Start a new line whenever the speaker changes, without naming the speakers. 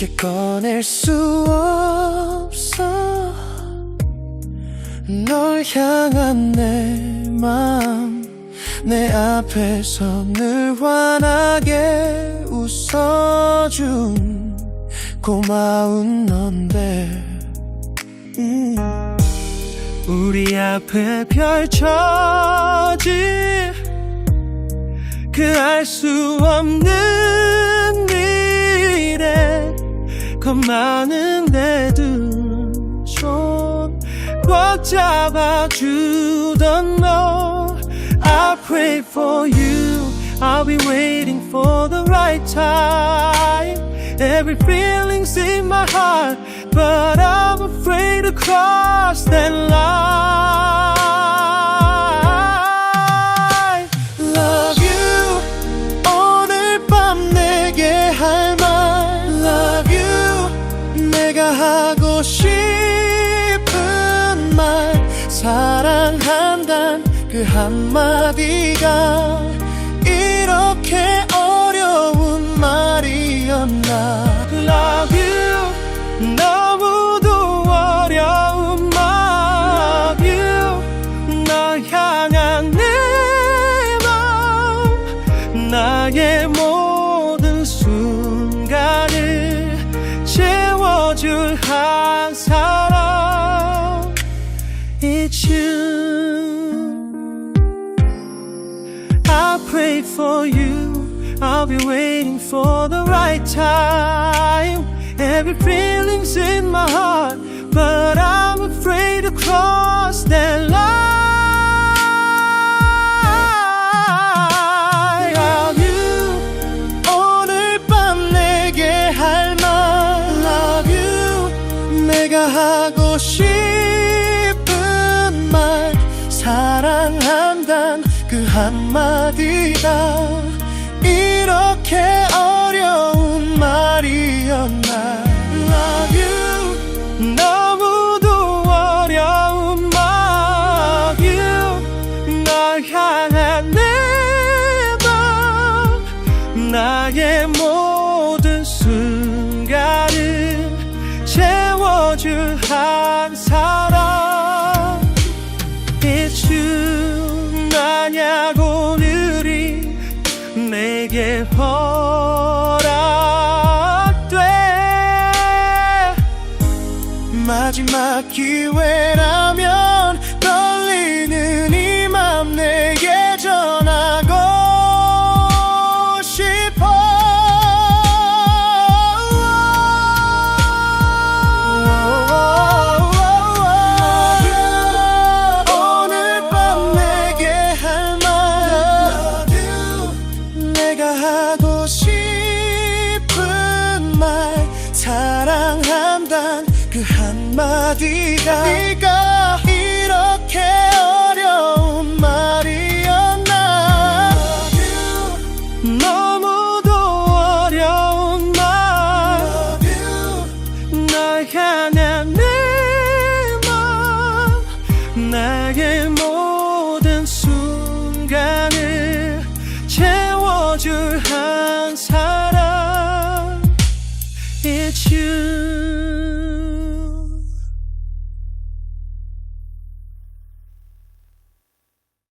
쉽게 꺼낼 수 없어 널 향한 내 마음 내 앞에서 늘 환하게 웃어준 고마운 넌데 음. 우리 앞에 펼쳐질 그알 수 없는 겁 많은데도 손꽉 잡아주던 너 I pray for you I'll be waiting for the right time Every feeling's in my heart But I'm afraid to cross that line 그 한마디가 이렇게 어려운 말이었나? Love you. 너무도 어려운 말 Love you. 널 향한 내 마음 나의 모든 순간을 채워줄 한 I pray for you I'll be waiting for the right time Every feeling's in my heart But I'm afraid to cross that line Love you 오늘 밤 내게 할 말 Love you 내가 하고 싶 한마디가 이렇게 어려운 말이었나. Love you. 너무도 어려운 말 Love you. 널 향한 내맘 나의 모든 순간을 채워줄 한 사람 내게 허락돼. 마지막 기회라면 한마디가 네가 이렇게 어려운 말이었나? 너무도 어려운 말. 널 향한 내맘 나의 모든 순간을 채워줄 한 사람. It's you